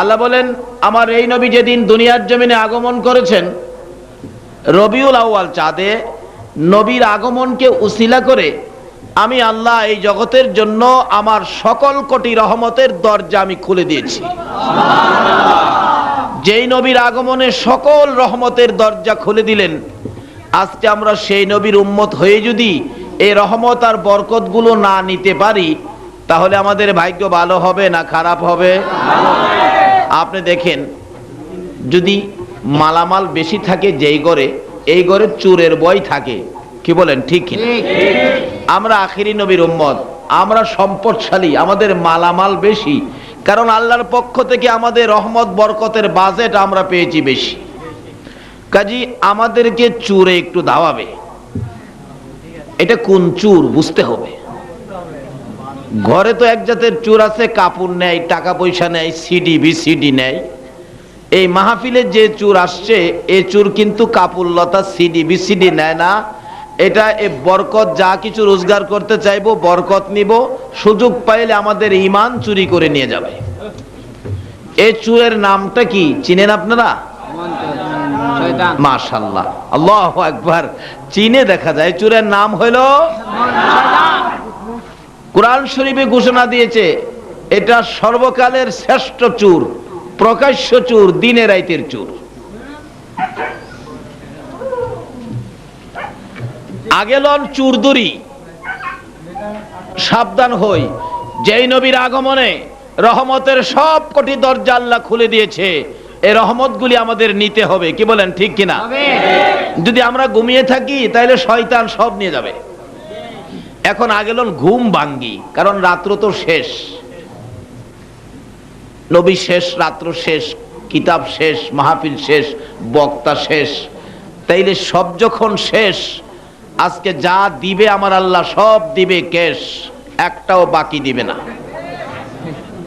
আল্লাহ বলেন, আমার এই নবী যেদিন দুনিয়ার জমিনে আগমন করেছেন, রবিউল আউয়াল চাঁদে নবীর আগমনকে উসিলা করে আমি আল্লাহ এই জগতের জন্য আমার সকল কোটি রহমতের দরজা আমি খুলে দিয়েছি। যেই নবীর আগমনে সকল রহমতের দরজা খুলে দিলেন, আজকে আমরা সেই নবীর উম্মত হয়ে যদি এই রহমত আর বরকতগুলো না নিতে পারি, তাহলে আমাদের ভাগ্য ভালো হবে না খারাপ হবে? দেখেন যদি মালামাল বেশি থাকে যেই ঘরে এই ঘরে চুরের বই থাকে। কি বলেন ঠিক। আমরা আখিরি নবীর উম্মত আমরা সম্পদশালী আমাদের মালামাল বেশি। কারণ আল্লাহর পক্ষ থেকে আমাদের রহমত বরকতের বাজেট আমরা পেয়েছি বেশি। কাজী আমাদেরকে চুরে একটু দাওয়াবে। এটা কোন চুর বুঝতে হবে। ঘরে তো এক জাতের চুর আছে কাপড় নেয় টাকা পয়সা নেয় সিডি বিসিডি নেয়। এই মাহফিলে যে চুর আসছে এ চুর কিন্তু কাপড় লতা সিডি বিসিডি নেয় না। এটা এ বরকত যা কিছু রোজগার করতে চাইব বরকত নিব। সুযোগ পাইলে আমাদের ইমান চুরি করে নিয়ে যাবে। এ চুরের নামটা কি চিনেন আপনারা? মাশাল্লাহ আল্লাহ একবার চিনে দেখা যায় চুরের নাম হলো কোরআন শরীফে ঘোষণা দিয়েছে এটা সর্বকালের শ্রেষ্ঠ চুর প্রকাশ্য চুর দিনে রাইতের চুর। আগেলন চুরদুরি সাবধান হই। যেই নবীর আগমনে রহমতের সব কোটি দরজা আল্লাহ খুলে দিয়েছে এই রহমতগুলি আমাদের নিতে হবে কি বলেন ঠিক কিনা? যদি আমরা ঘুমিয়ে থাকি তাহলে শয়তান সব নিয়ে যাবে। এখন আগেলন ঘুম ভাঙ্গি কারণ রাত্র তো শেষ। নবী শেষ রাত্র শেষ কিতাব শেষ মাহফিল শেষ বক্তা শেষ। তাইলে সব যখন শেষ আজকে যা দিবে আমার আল্লাহ সব দিবে কেশ একটাও বাকি দিবে না।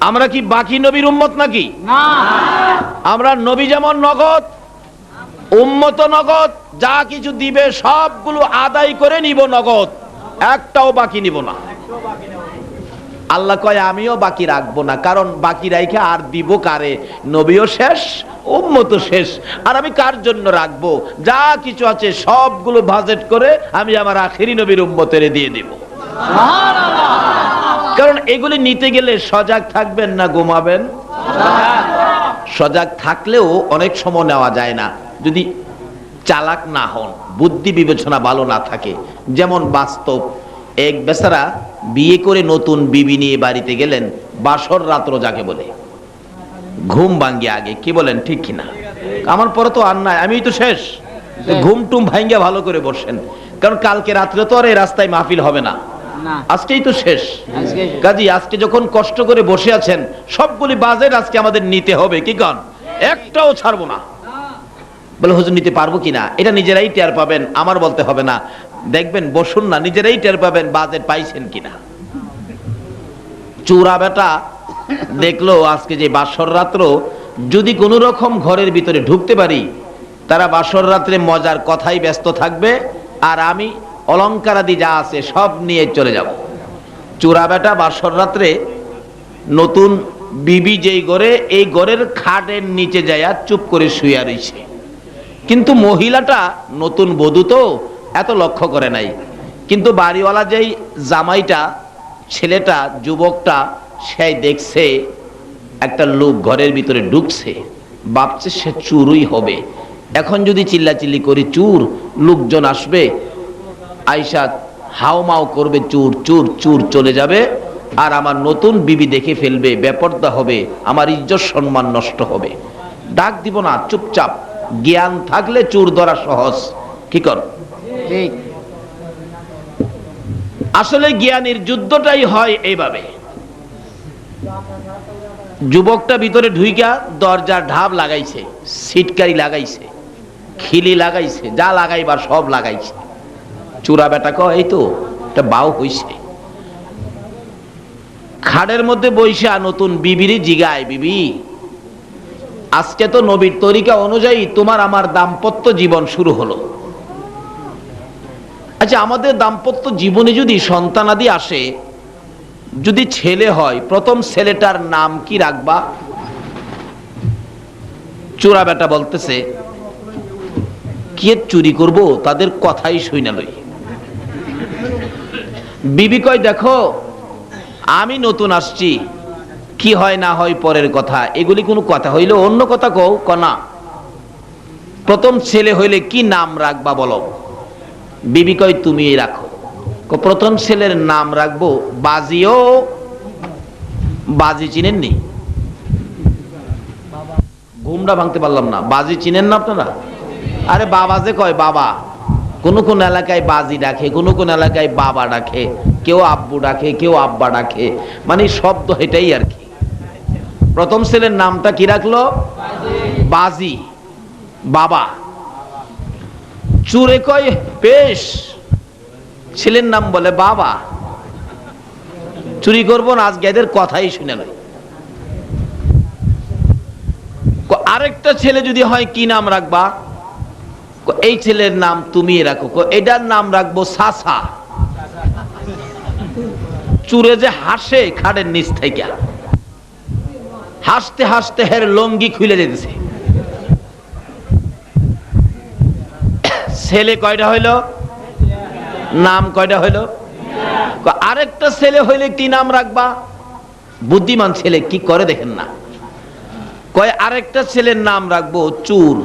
আমরা কি বাকি নবীর উম্মত নাকি? না। আমরা নবী যেমন নগদ উম্মত নগদ যা কিছু দিবে সবগুলো আদায় করে নিব নগদ। একটাও বাকি নিব না। আল্লাহ কয় আমিও বাকি রাখব না কারণ বাকি রাইখে আর দিব কারে? নবীও শেষ উম্মত শেষ। আর আমি কার জন্য রাখব? যা কিছু আছে সবগুলো বাজেট করে আমি আমার আখেরি নবীর উম্মতের দিয়ে দিব। কারণ এগুলি নিতে গেলে সজাগ থাকবেন না ঘুমাবেন? সজাগ থাকলেও অনেক সময় নেওয়া যায় না। যদি চালাক না হন বুদ্ধি বিবেচনা ভালো না থাকে। যেমন বাস্তব এক বেচারা বিয়ে করে নতুন বিবি নিয়ে বাড়িতে গেলেন বাসর রাত্র যাকে বলে। ঘুম ভাঙ্গে আগে কি বলেন ঠিক কিনা? আমার পরে তো আর নাই আমি তো শেষ। ঘুম টুম ভাঙ্গে ভালো করে বসেন। কারণ কালকে রাত্রে তো আর এই রাস্তায় মাহফিল হবে না। আজকেই তো শেষ। কাজী আজকে যখন কষ্ট করে বসে আছেন সবগুলি বাজেট আজকে আমাদের নিতে হবে কি কন? একটাও ছাড়বো না। বলে, হুজুর, নিতে পারব কিনা? এটা নিজেরাই টের পাবেন, আমার বলতে হবে না। দেখবেন, বসুন না, নিজেরাই টের পাবেন বাজেট পাইছেন কিনা। চূড়া বেটা দেখল আজকে যে বাসর রাত্র, যদি কোনো রকম ঘরের ভিতরে ঢুকতে পারি, তারা বাসর রাত্রে মজার কথাই ব্যস্ত থাকবে, আর আমি অলঙ্কারাদি যা আছে সব নিয়ে চলে যাব। চূড়া বেটা বাসর রাত্রে নতুন বিবি যেই গড়ে এই গড়ের খাটের নিচে যায়া চুপ করে শুয়ে রয়েছে কিন্তু মহিলাটা নতুন বধূ তো, এত লক্ষ্য করে নাই। কিন্তু বাড়িওয়ালা যেই জামাইটা, ছেলেটা, যুবকটা, সেই দেখছে, একটা লোক ঘরের ভিতরে ঢুকছে, ভাবছে সে চুরই হবে। এখন যদি চিল্লাচিল্লি করি, চুর, লোকজন আসবে আইসা হাওমাও করবে, চুর চুর চুর চলে যাবে, আর আমার নতুন বিবি দেখে ফেলবে, বেপর্দা হবে, আমার ইজ্জত সম্মান নষ্ট হবে। ডাক দিব না, চুপচাপ। জ্ঞান থাকলে চুর ধরা সহজ। কি কর? আসলে জ্ঞানের যুদ্ধটাই হয় এইভাবে। যুবকটা ভিতরে ঢুইকা দরজার ঢাব লাগাইছে সিটকারি লাগাইছে খিলি লাগাইছে যা লাগাইবার সব লাগাইছে। চূড়া বেটা কয় এই তো এটা বাউ হইছে। খাড়ের মধ্যে বইসা নতুন বিবিরি জিগায় বিবি আজকে তো নবীর তরিকা অনুযায়ী তোমার আমার দাম্পত্য জীবন শুরু হলো। আচ্ছা আমাদের দাম্পত্য জীবনে যদি সন্তানাদি আসে, যদি ছেলে হয়, প্রথম ছেলেটার নাম কি রাখবা? চোরা বেটা বলতেছে, কি চুরি করব? তাদের কথাই শুই না লই। বিবি কয়, দেখো, আমি নতুন আসছি কি হয় না হয় পরের কথা, এগুলি কোনো কথা হইলে অন্য কথা কও কনা প্রথম ছেলে হইলে কি নাম রাখবা বলো? বিবি কয়, তুমি রাখো। প্রথম ছেলের নাম রাখব, বাজিও, বাজি চিনেননি? ঘুমটা ভাঙতে পারলাম না। বাজি চিনেন না আপনারা? আরে বাবা যে কয়, বাবা। কোন কোন এলাকায় বাজি ডাকে, কোন কোন এলাকায় বাবা ডাকে, কেউ আব্বু ডাকে, কেউ আব্বা ডাকে মানে শব্দ এটাই আর কি। প্রথম ছেলের নামটা কি রাখল? বাজি। বাবা। চুরে কয় পেশ ছেলের নাম বলে বাবা। চুরি করব না, আজকে এদের কথাই শুনে ক- আরেকটা ছেলে যদি হয়, কি নাম রাখবা? এই ছেলের নাম তুমি রাখো। এটার নাম রাখব সাসা। চুরে যে হাসে খাড়ের নিচ থেকে। হাসতে হাসতে হের লঙ্গি খুলে যেতেছে ছেলে কয়টা হইল? নাম কয়টা হইল? আরেকটা ছেলে হইলে কি নাম রাখবা? বুদ্ধিমান ছেলে কি করে দেখেন না। কয় আরেকটা ছেলের নাম রাখব চুর।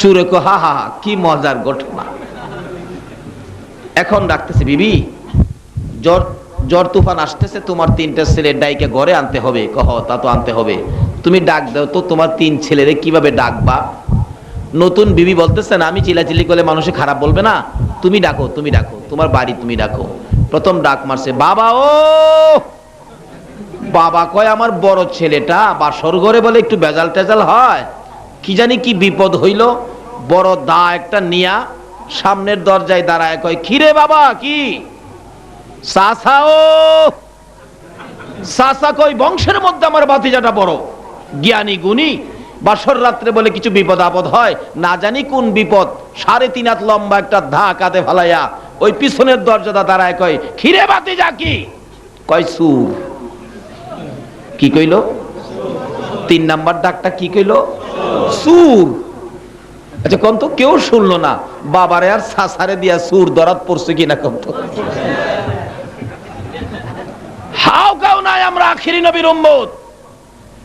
চুরে কো হা হা হা, কি মজার ঘটনা। এখন ডাকতেছে বিবি জ্বর জ্বর তুফান আসতেছে, তোমার তিনটা ছেলের ডাইকে ঘরে আনতে হবে। কহ, তা তো আনতে হবে। তুমি ডাক দাও তো, তোমার তিন ছেলেরে কীভাবে ডাকবা? নতুন বিবি বলতেছেন আমি চিলাচিলি করলে মানুষে খারাপ বলবে না? তুমি ডাকো তুমি ডাকো, তোমার বাড়ি তুমি ডাকো। প্রথম ডাক মারছে, বাবা ও! বাবা কয়, আমার বড় ছেলেটা বাসর ঘরে বলে একটু বেজাল টেজাল হয়। কি জানি কি বিপদ হইল। বড় দা একটা নিয়া সামনের দরজায় দাঁড়ায় কয় খিরে বাবা, কি? সাসা, ও! সাসা কই? বংশের মধ্যে আমার বাতিজাটা বড়। জ্ঞানী, গুণী। বাসর রাত্রে বলে কিছু বিপদ আপদ হয়, না জানি কোন বিপদ। সাড়ে তিন হাত লম্বা একটা ধা কাঁধে ফালাইয়া ওই পিছনের দরজাটা দাঁড়ায় কয়, খিরে বাতিজা কি? কয়, সুর। কি কইল? তিন নাম্বার ডাকটা কি কইল? সুর। আচ্ছা কোন তো কেউ শুনলো না। বাবারে আর সাসারে দিয়া সুর দরাত পড়ছে কিনা কোন তো হাও কাও নাই আমরা আখিরি নবীর উম্মত।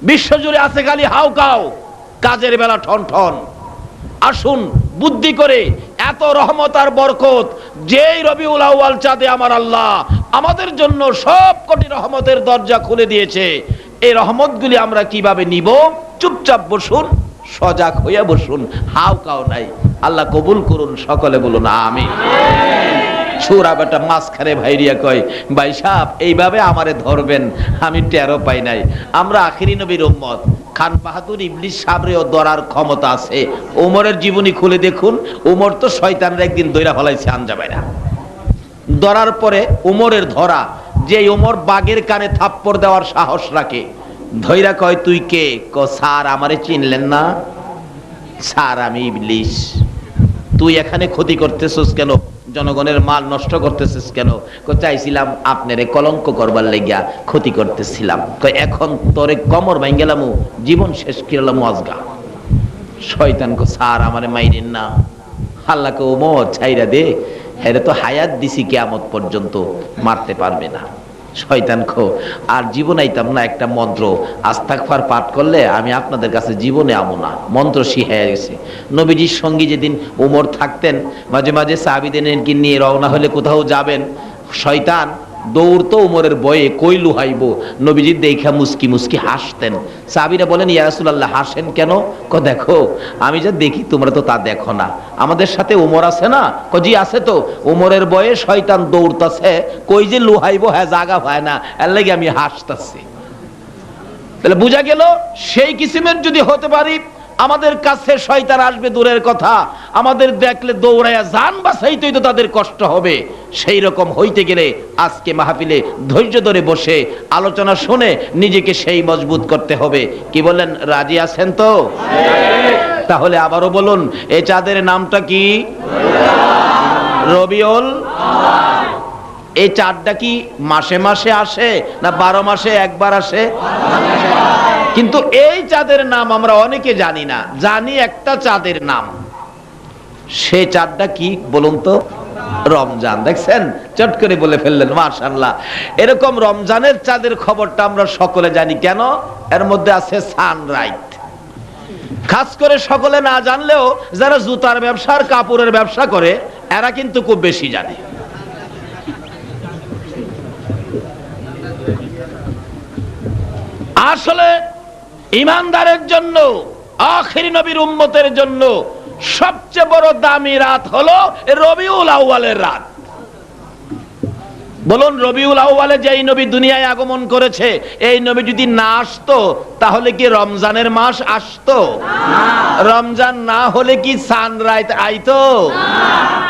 বিশ্বজুড়ে আছে খালি হাও কাও কাজের বেলা ঠন ঠন। আসুন, বুদ্ধি করে এত রহমত আর বরকত যেই রবিউল আউয়াল চাঁদে আমার আল্লাহ আমাদের জন্য সব কোটি রহমতের দরজা খুলে দিয়েছে। এই রহমতগুলি আমরা কীভাবে নিব? চুপচাপ বসুন, সজাগ হইয়া বসুন। হাও কাও নাই। আল্লাহ কবুল করুন, সকলে বলুন আমি ছোড়া বেটা মাঝখানে ভাইরিয়া কয়, ভাই সাহ এইভাবে আমারে ধরবেন, আমি টেরো পাই নাই। আমরা আখিরি নবীর উম্মত। খান বাহাদুর ইবলিশ সাবরেও দরার ক্ষমতা আছে। ওমরের জীবনী খুলে দেখুন ওমর তো শয়তানের একদিন দৈরা ফলাইছে আনজাবাইরা ধরার পরে ওমরের ধরা যে ওমর বাগের কানে থাপ্পড় দেওয়ার সাহস রাখে। ধৈরা কয়, তুই কে? ক স্যার, আমারে চিনলেন না। স্যার, আমি ইবলিশ তুই এখানে ক্ষতি করতেছিস কেন? জনগণের মাল নষ্ট করতেছিস কেন? চাইছিলাম আপনারে কলঙ্ক করবার লাগিয়া ক্ষতি করতেছিলাম। এখন তোরে কমর ভাই গেলাম জীবন শেষ কিরালাম আজগা। শয়তান কো স্যার, আমার মাইরেন না। আল্লাহকে ওমর, ছাইরা দে। হ্যাঁ তো হায়াত দিছি কেয়ামত পর্যন্ত, মারতে পারবে না। শয়তান খো আর জীবন আইতাম না একটা মন্ত্র। আস্তাকফার পাঠ করলে আমি আপনাদের কাছে জীবনে আমো না। মন্ত্র শিখাইয়া গেছে। নবীজির সঙ্গী যেদিন উমর থাকতেন, মাঝে মাঝে সাবিদিনকে নিয়ে রওনা হলে কোথাও যাবেন, শয়তান দৌড়তো উমরের বয়ে কই লুহাইব নবীজি দেখা মুস্কি মুস্কি হাসতেন। সাবিরা বলেন ইয়ারাসুল্লাহ হাসেন কেন? ক, দেখো, আমি যা দেখি তোমরা তো তা দেখো না। আমাদের সাথে উমর আছে না? কজি আছে তো। উমরের বয়ে শয়তান দৌড়তাছে। কই যে লুহাইব হ্যাঁ জাগা হয় না। এর লাগে আমি হাসতাছি। তাহলে বোঝা গেল, সেই কিসিমের যদি হতে পারি আমাদের কাছে শয়তান আসবে দূরের কথা। আমাদের দেখলে দৌড়াইয়া যান বাসাইতেই তো তাদের কষ্ট হবে। সেই রকম হইতে গেলে আজকে মাহফিলে ধৈর্য ধরে বসে আলোচনা শুনে নিজেকে সেই মজবুত করতে হবে। কি বলেন রাজি আছেন তো? তাহলে আবারও বলুন, এ চাঁদের নামটা কি? রবিউল এই চাঁদটা কি মাসে মাসে আসে না বারো মাসে একবার আসে? কিন্তু এই চাঁদের নাম আমরা অনেকে জানি না। জানি একটা চাঁদের নাম। সে চাঁদটা কি বলুন তো? রমজান। দেখছেন? চট করে বলে ফেললেন মাশাল্লাহ এরকম রমজানের চাঁদের খবরটা আমরা সকলে জানি। কেন? এর মধ্যে আছে সানরাইট। খাস করে সকলে না জানলেও যারা জুতার ব্যবসার কাপড়ের ব্যবসা করে, এরা কিন্তু খুব বেশি জানে। আসলে ইমানদারের জন্য আখিরি নবীর উম্মতের জন্য সবচেয়ে বড় দামি রাত হলো রবিউল আউয়ালের রাত। বলুন রবিউল আউয়ালে যে এই নবী দুনিয়ায় আগমন করেছে এই নবী যদি না আসতো তাহলে কি রমজানের মাস আসতো? রমজান না হলে কি সানরাইত আইতো?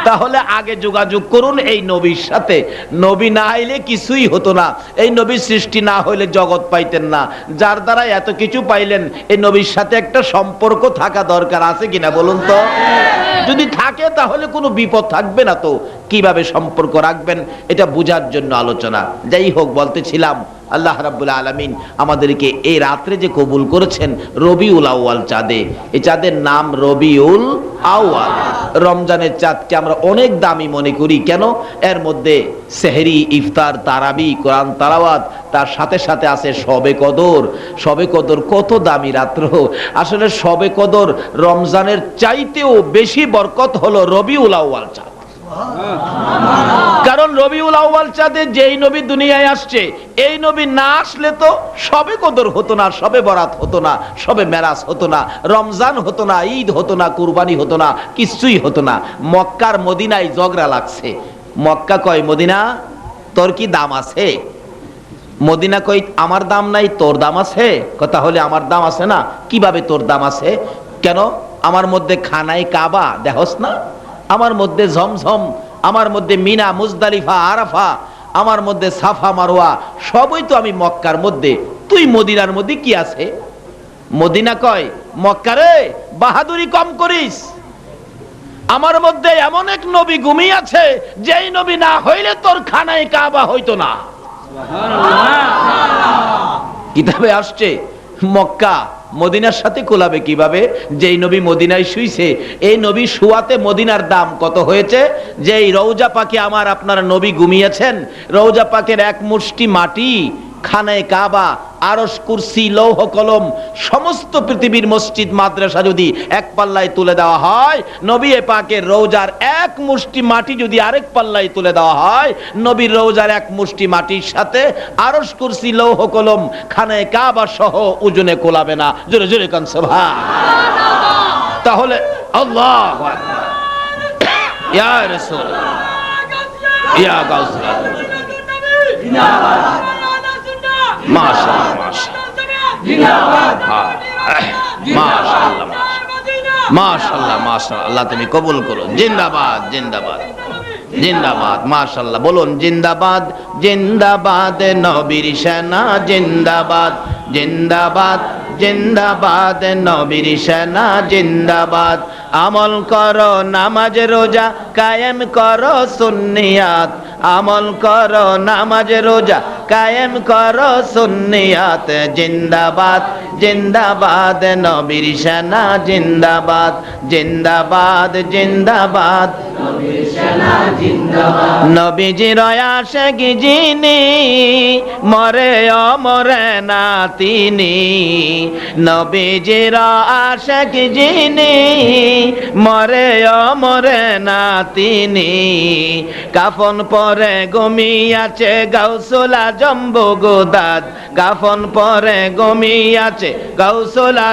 তাহলে আগে যোগাযোগ করুন এই নবীর সাথে। নবী না আইলে কিছুই হতো না। এই নবীর সৃষ্টি না হইলে জগৎ পাইতেন না। যার দ্বারা এত কিছু পাইলেন, এই নবীর সাথে একটা সম্পর্ক থাকা দরকার আছে কিনা বলুন তো? যদি থাকে তাহলে কোনো বিপদ থাকবে না তো। কীভাবে সম্পর্ক রাখবেন, এটা বোঝার জন্য আলোচনা। যাই হোক, বলতেছিলাম আল্লাহ রাব্বুল আলামিন আমাদেরকে এই রাত্রে যে কবুল করেছেন রবিউল আউয়াল চাঁদে। এই চাঁদের নাম রবিউল আউয়াল। রমজানের চাঁদকে আমরা অনেক দামি মনে করি। কেন? এর মধ্যে সেহরি, ইফতার, তারাবি, কোরআন তারাওয়াত তার সাথে সাথে আছে সবে কদর। সবে কদর কত দামি রাত্র। আসলে সবে কদর রমজানের চাইতেও বেশি বরকত হলো রবিউল আউয়াল চাঁদ। কারণ রবিউল আউয়াল চাঁদে যেই নবী দুনিয়ায় আসছে, এই নবী না আসলে তো সবে কদর হতো না, সবে বরাত হতো না, সবে মেরাজ হতো না, রমজান হতো না, ঈদ হতো না, কুরবানি হতো না, কিছুই হতো না। মক্কার মদিনায় ঝগড়া লাগছে। মক্কা কয়, মদিনা, তোর কি দাম আছে? মদিনা কই আমার দাম নাই, তোর দাম আছে? কথা হলে আমার দাম আছে না, কীভাবে তোর দাম আছে? কেন? আমার মধ্যে খানাই কাবা দেখস না? আমার মধ্যে ঝমঝম আমার মধ্যে মিনা মুজদালিফা আরাফা আমার মধ্যে সাফা মারোয়া সবই তো আমি মক্কার মধ্যে। তুই মদিনার মধ্যে কি আছে? মদিনা কয় মক্কারে বাহাদুরি কম করিস। আমার মধ্যে এমন এক নবী ঘুমিয়ে আছে যেই নবী না হইলে তোর খানায় কাবা হইতো না। কিতাবে আসছে মক্কা মদিনার সাথে কোলাবে কীভাবে? যেই নবী মদিনায় শুইছে, এই নবী শুয়াতে মদিনার দাম কত হয়েছে? যে এই রৌজা পাকে আমার আপনার নবী ঘুমিয়েছেন রৌজা পাকের এক মুষ্টি মাটি খানায় কাবা আরস কুরসি, লৌহ কলম, সমস্ত পৃথিবীর মসজিদ, মাদ্রাসা যদি এক পাল্লায় তুলে দেওয়া হয়, নবী পাকের রৌজার এক মুষ্টি মাটি যদি আরেক পাল্লায় তুলে দেওয়া হয়, নবীর রৌজার এক মুষ্টি মাটির সাথে আরস কুরসি, লৌহ কলম খানায় কাবা সহ ওজনে কোলাবে না। জোরে জোরে কান সভা তাহলে আল্লাহ ইয়া রাসূল ইয়া গাউসুল আল্লাহ তুমি কবুল করো। জিন্দাবাদ জিন্দাবাদ। জিন্দাবাদ, মাশাআল্লাহ। বলুন, জিন্দাবাদ জিন্দাবাদ, নবীর সেনা, জিন্দাবাদ। জিন্দাবাদ জিন্দাবাদ, নবীর সেনা, জিন্দাবাদ। আমল করো, নামাজ, রোজা কায়েম কর, সুন্নিয়াত। আমল করো, নামাজ, রোজা কায়েম করো সুন্নিয়াত জিন্দাবাদ। জিন্দাবাদ, নবীর সেনা জিন্দাবাদ জিন্দাবাদ জিন্দাবাদ। নবীজির আশেক যিনি মরে অমরে না তিনি। নবীজির আশেক যিনি মরে অমরে না তিনি। কাফন পরে গমিয়াছে গাউসুলা জম্বু গোদাদ কাফন পরে গমিয়াছে গাউসুলা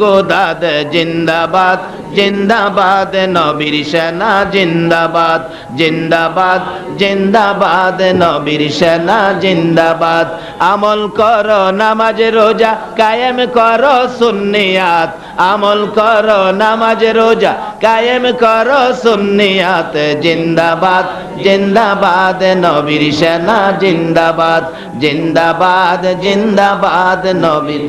গো দাদ জিন্দাবাদ জিন্দাবাদ নবীর সেনা জিন্দাবাদ জিন্দাবাদ জিন্দাবাদ নবীর সেনা জিন্দাবাদ। আমল কর নামাজ, রোজা কায়েম কর সুন্নিয়াত। আমল করো, নামাজ, রোজা কায়েম করো, সুন্নিয়াত জিন্দাবাদ জিন্দাবাদ নবীর সেনা জিন্দাবাদ জিন্দাবাদ জিন্দাবাদ নবীর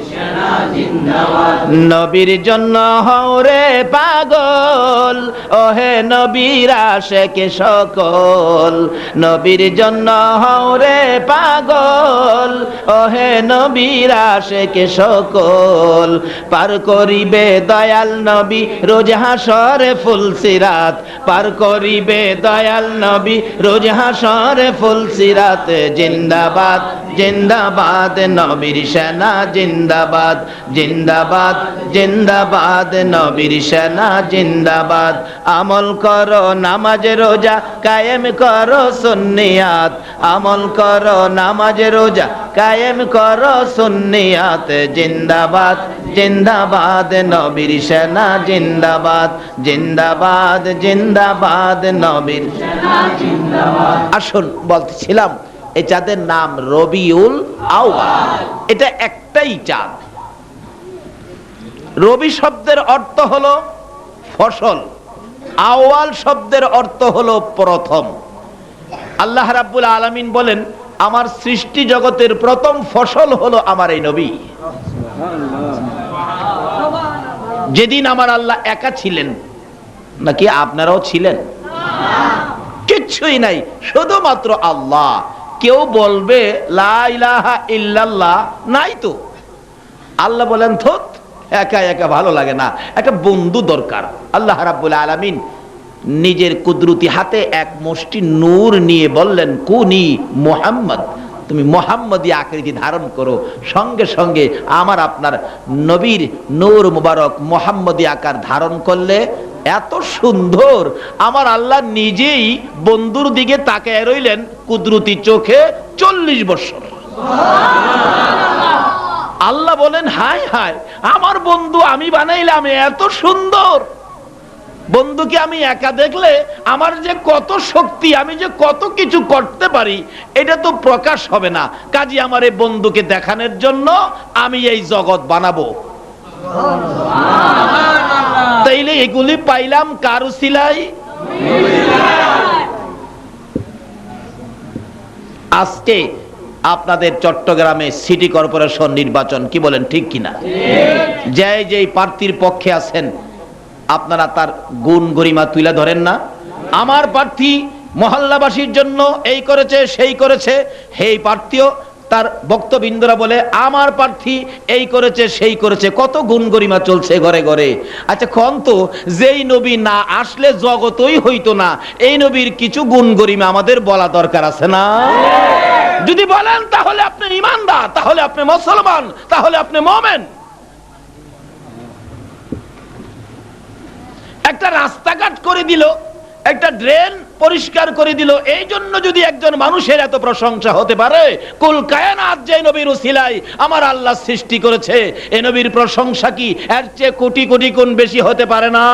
নবীর জন্য হৌরে পাগল, ওহে নবীর আশেকে সকল। নবীর জন্য হৌরে পাগল, ওহে নবীর আশেকে সকল। পার করিবে দয়াল নবী, রোজ হাসরে ফুল সিরাত পার করিবে দয়াল নবী, রোজ হাসরে ফুল সিরাত। জিন্দাবাদ জিন্দাবাদ নবীর সেনা, জিন্দাবাদ জিন্দাবাদ জিন্দাবাদ নবীর সেনা, জিন্দাবাদ। আমল করো নামাজ রোজা, কায়েম করো সুন্নিয়াত। আমল করো নামাজ রোজা, কায়েম করো সুন্নিয়াত। জিন্দাবাদ জিন্দাবাদ, নবীর সেনা জিন্দাবাদ জিন্দাবাদ জিন্দাবাদ, নবীর আসুন বলতেছিলাম, এই চাঁদের নাম রবিউল আউয়াল। এটা একটাই চাঁদ। রবি শব্দের অর্থ হলো ফসল আওয়াল শব্দের অর্থ হলো প্রথম। আল্লাহ রাব্বুল আলামিন বলেন, আমার সৃষ্টি জগতের প্রথম ফসল হলো আমার এই নবী। যেদিন আমার আল্লাহ একা ছিলেন, নাকি আপনারাও ছিলেন? কিচ্ছুই নাই, শুধুমাত্র আল্লাহ। কেউ বলবে নাই তো। আল্লাহ বলেন, থোত, একা একা ভালো লাগে না। একটা বন্ধু দরকার। আল্লাহ রাব্বুল আলামিন নিজের কুদরতি হাতে এক মুষ্টি নূর নিয়ে বললেন, কুনি মোহাম্মদ। তুমি মোহাম্মদী আকৃতি ধারণ করো। সঙ্গে সঙ্গে আমার আপনার নবীর নূর মুবারক মোহাম্মদী আকার ধারণ করলে এত সুন্দর। আমার আল্লাহ নিজেই বন্ধুর দিকে তাকায় রইলেন কুদরতি চোখে চল্লিশ বছর। আল্লাহ বলেন, হায় হায়, আমার বন্ধু আমি বানাইলাম এত সুন্দর। বন্ধুকে আমি একা দেখলে আমার যে কত শক্তি আমি যে কত কিছু করতে পারি এটা তো প্রকাশ হবে না। কাজে আমার এই বন্ধুকে দেখানোর জন্য আমি এই জগৎ বানাবো। তাইলে এগুলি পাইলাম কারু সিলাই আজকে আপনাদের চট্টগ্রামে সিটি কর্পোরেশন নির্বাচন কি বলেন ঠিক কিনা? যে যেই প্রার্থীর পক্ষে আছেন আপনারা তার গুণ গরিমা তুলে ধরেন না। আমার প্রার্থী মহল্লাবাসীর জন্য এই করেছে, সেই করেছে। সেই প্রার্থীও, তার বক্তবিন্দুরা বলে, আমার প্রার্থী এই করেছে, সেই করেছে। কত গুণ গরিমা চলছে ঘরে ঘরে। আচ্ছা কন তো, যেই নবী না আসলে জগতই হইতো না। এই নবীর কিছু গুণ গরিমা আমাদের বলা দরকার আছে না? যদি বলেন, তাহলে আপনি ইমানদার, তাহলে আপনি মুসলমান, তাহলে আপনি মোমেন। একটা রাস্তাঘাট করে দিল, একটা ড্রেন পরিষ্কার করে দিল। এই জন্য যদি একজন মানুষের এত প্রশংসা হতে পারে, কুল কায়নাত যে নবীর আমার আল্লাহ সৃষ্টি করেছে, এ নবীর প্রশংসা কি এর চেয়ে কোটি কোটি গুণ বেশি হতে পারে না?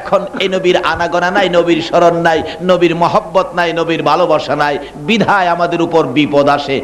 এখন এই নবীর আনাগোনা নাই, নবীর স্মরণ নাই, নবীর মহব্বত নাই, নবীর ভালোবাসা নাই, বিধায় আমাদের উপর বিপদ আসে।